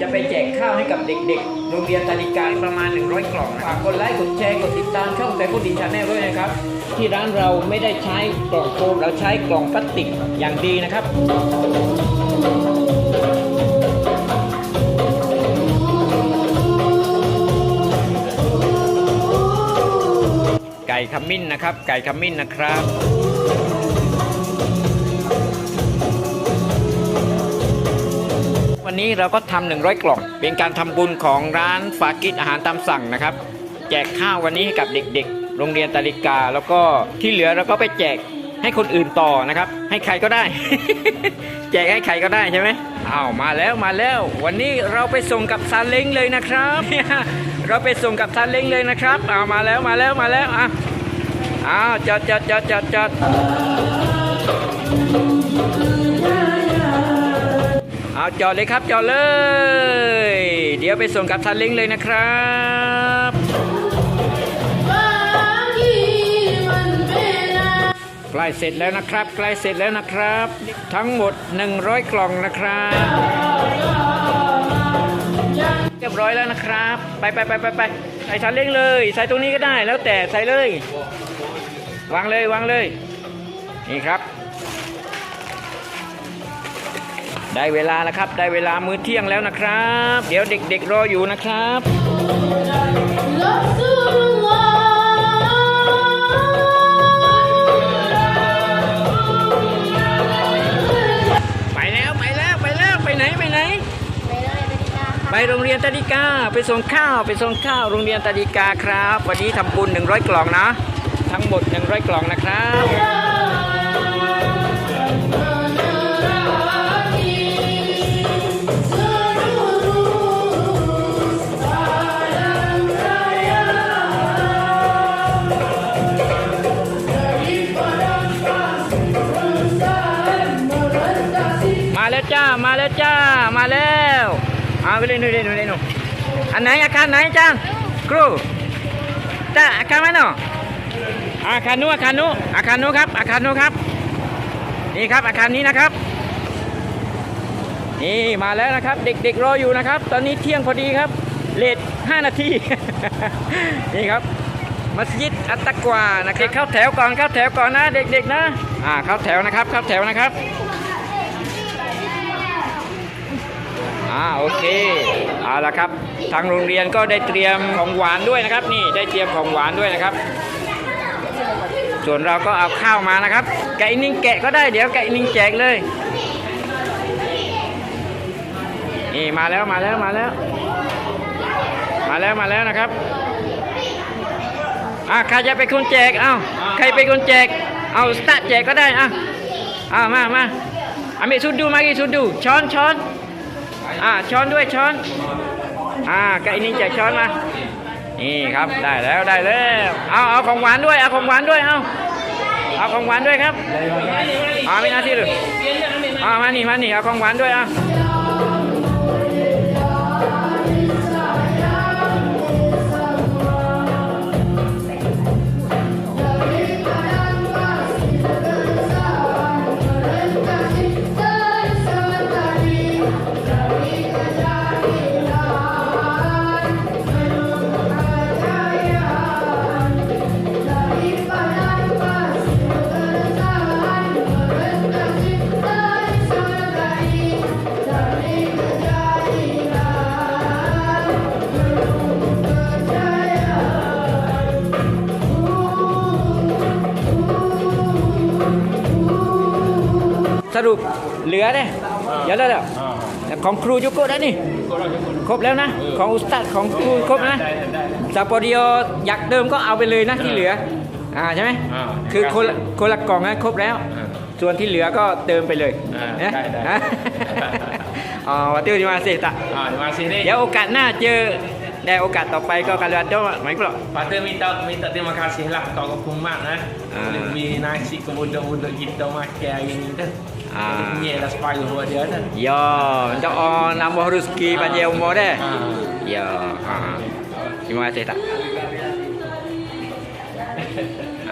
จะไปแจกข้าวให้กับเด็กๆ โรงเรียนตาลิการประมาณ 100 กล่องฝากกดไลค์กดแชร์กดติดตามช่องแต่ผู้ดีชาแนลด้วยนะครับ ที่ร้านเราไม่ได้ใช้กล่องโฟมเราใช้กล่องพลาสติกอย่างดีนะครับไก่ขมิ้นนะครับ ไก่ขมิ้นนะครับ นี้เราก็ทำ100 กล่อง เป็นการทำบุญของร้านฝากิจอาหารตามสั่งนะครับ แจกข้าววันนี้ให้กับเด็กๆ โรงเรียนตาลิกา แล้วก็ที่เหลือเราก็ไปแจกให้คนอื่นต่อนะครับ ให้ใครก็ได้ แจกให้ใครก็ได้ใช่ไหมอ้าวมาแล้วมาแล้ว วันนี้เราไปส่งกับซาเล้งเลยนะครับ เราไปส่งกับซาเล้งเลยนะครับอ้าวมาแล้วมาแล้วมาแล้วอะอ้าวจอดจอดจอดจอดจอด เอาจอดเลยครับจอดเลย เดี๋ยวไปส่งกับซาเล้งเลยนะครับใกล้เสร็จแล้วนะครับใกล้เสร็จแล้วนะครับ ทั้งหมด 100 กล่องนะครับเรียบร้อยแล้วนะครับ ไปไปไปไปไปใส่ซาเล้งเลย ใส่ตรงนี้ก็ได้แล้วแต่ใส่เลย วางเลยวางเลย นี่ครับ ได้เวลาแล้วครับ ได้เวลามื้อเที่ยงแล้วนะครับ เดี๋ยวเด็กๆรออยู่นะครับไปแล้วไปแล้วไปแล้วไปไหนไปไหน ไปโรงเรียนตาดิกาไปส่งข้าวไปส่งข้าวโรงเรียนตาดิกาครับ วันนี้ทำบุญ100 กล่องนะ ทั้งหมด 100 กล่องนะครับ แล้วจ้า มาแล้วเอาไปเลยหนูเลยหนูเลยหนูอันไหนอาคารไหนจ้าครูจ้าอาคารไหนเนาะอาคารนู้นอาคารนู้นอาคารนู้นครับอาคารนู้นครับ นี่ครับอาคารนี้นะครับ นี่มาแล้วนะครับ เด็กๆรออยู่นะครับ ตอนนี้เที่ยงพอดีครับเลท5นาทีนี่ครับมัสยิดอัตตะกวานะครับเข้าแถวก่อนเข้าแถวก่อนนะ เด็กๆนะอ่าเข้าแถวนะครับเข้าแถวนะครับ อ่าโอเคเอาละครับ ทางโรงเรียนก็ได้เตรียมของหวานด้วยนะครับ นี่ได้เตรียมของหวานด้วยนะครับ ส่วนเราก็เอาข้าวมานะครับ ไก่นิ่งแกะก็ได้เดี๋ยวไก่นิ่งแจกเลยนี่มาแล้วมาแล้วมาแล้ว มาแล้วมาแล้วนะครับอะใครจะเป็นคนแจกเอ้าใครเป็นคนแจก เอาสตาร์แจกก็ได้อะอ่ามามาอามิสุดดูมากี่สุดดูช้อนช้อน อ่าช้อนด้วยช้อน อ่าไก่นี่จะช้อนมา นี่ครับได้แล้วได้แล้วเอาเอาของหวานด้วยเอาของหวานด้วยเอาเอาของหวานด้วยครับเอาไม่น่าที่เลยเอามานี่มานี่เอาของหวานด้วยอะ รุปเหลือเนี่ยเดี๋ยวแล้วเดี๋ยวของครูยุโกะได้นี่ ครบแล้วนะ ของอุสตัดของครูครบนะซาโปดิโออยากเดิมก็เอาไปเลยนะที่เหลือ อ่าใช่ไหมอ่าคือคนละคนละกล่องนะครบแล้วอ่าส่วนที่เหลือก็เติมไปเลยอ่านะได้ได้ฮะอ๋อวัตถุดิมาเสตะ Ah, terima kasih ni. เดี๋ยวโอกาสหน้าเจอ ได้โอกาสต่อไปก็การันโดไหมกรอ Patut minta minta terima kasih lah kat Kampung Mat eh. Ah. Boleh beli nasi ke budak-budak kita makan hari ni tu. Ah. Boleh punya dah separuh buat dia tu. Ya, untuk oh, nambah rezeki panjang umur deh. Ah. Ya, ha. Terima kasih tak.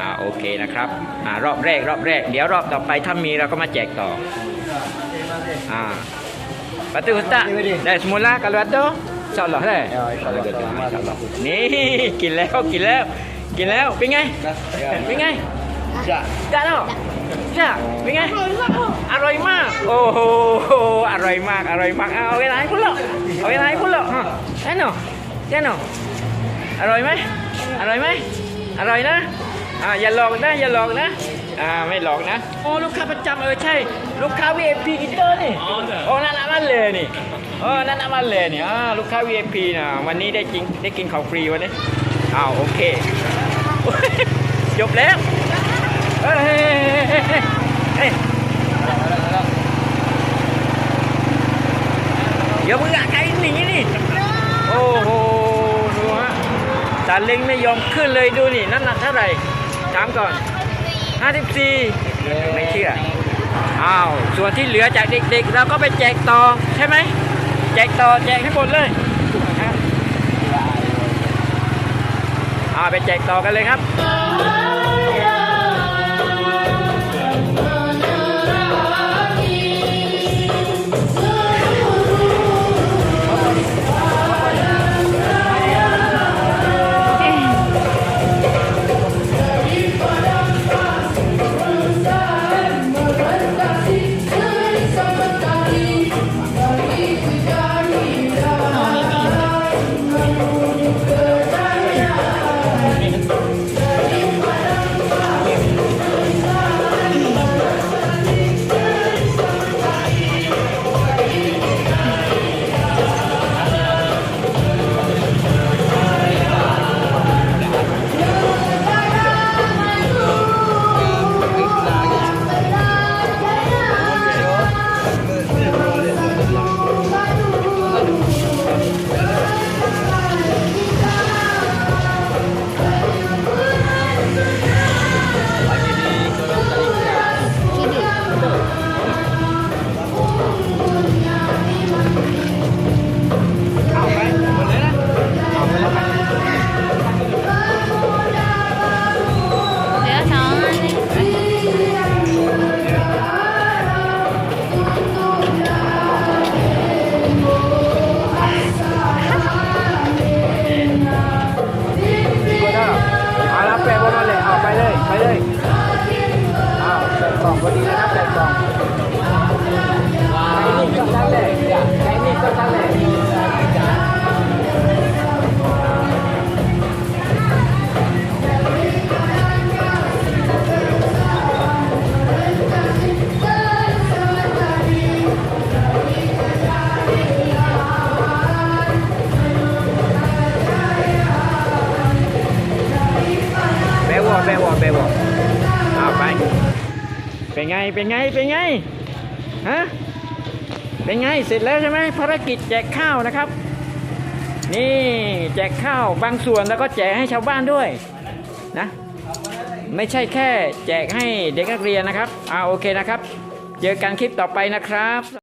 อ่าโอเคนะครับอ่ารอบแรกรอบแรก เดี๋ยวรอบต่อไปถ้ามีเราก็มาแจกต่ออ่า Lepas tu Ustaz Dah semula kalau ada InsyaAllah dah Ya, insyaAllah. InsyaAllah. นี่กินแล้วกินแล้ว กินแล้วเป็นไงเป็นไง Ya. จ้าเนาะจ้าเป็นไงอร่อยมากโอ้โหอร่อยมากอร่อยมากเอาเวลาให้คุณหรอกเอาเวลาให้คุณหรอกฮะแน่นอนแน่นอนอร่อยไหมอร่อยไหมอร่อยนะอ่าอย่าหลอกนะอย่าหลอกนะอ่าไม่หลอกนะโอ้ลูกค้าประจำเออใช่ ลูกค้า VIP อินเตอร์นี่โอ้นั่นน่ะมันเลยนี่ เออนั่นน่ะมันเลยเนี่อ่าลูกค้า VIP นะวันนี้ได้กินได้กินของฟรีวันนี้อ้าวโอเคจบแล้วเฮ้ยเฮ้ยเฮ้ยเฮ้ยเฮ้ยอย่ามึงอะไกลหนีนี่โอ้โหดูฮะสาเล็งไม่ยอมขึ้นเลยดูนี่น้ำหนักเท่าไหร่ถามก่อน 54 ไม่เชื่ออ้าวส่วนที่เหลือจากเด็กๆ เราก็ไปแจกต่อใช่ไหม แจกต่อแจกให้หมดเลยอ่าไปแจกต่อกันเลยครับ เป็นไง ฮะ เป็นไง เสร็จแล้วใช่ไหมภารกิจแจกข้าวนะครับ นี่แจกข้าวบางส่วนแล้วก็แจกให้ชาวบ้านด้วยนะ ไม่ใช่แค่แจกให้เด็กนักเรียนนะครับอ่าโอเคนะครับ เจอกันคลิปต่อไปนะครับ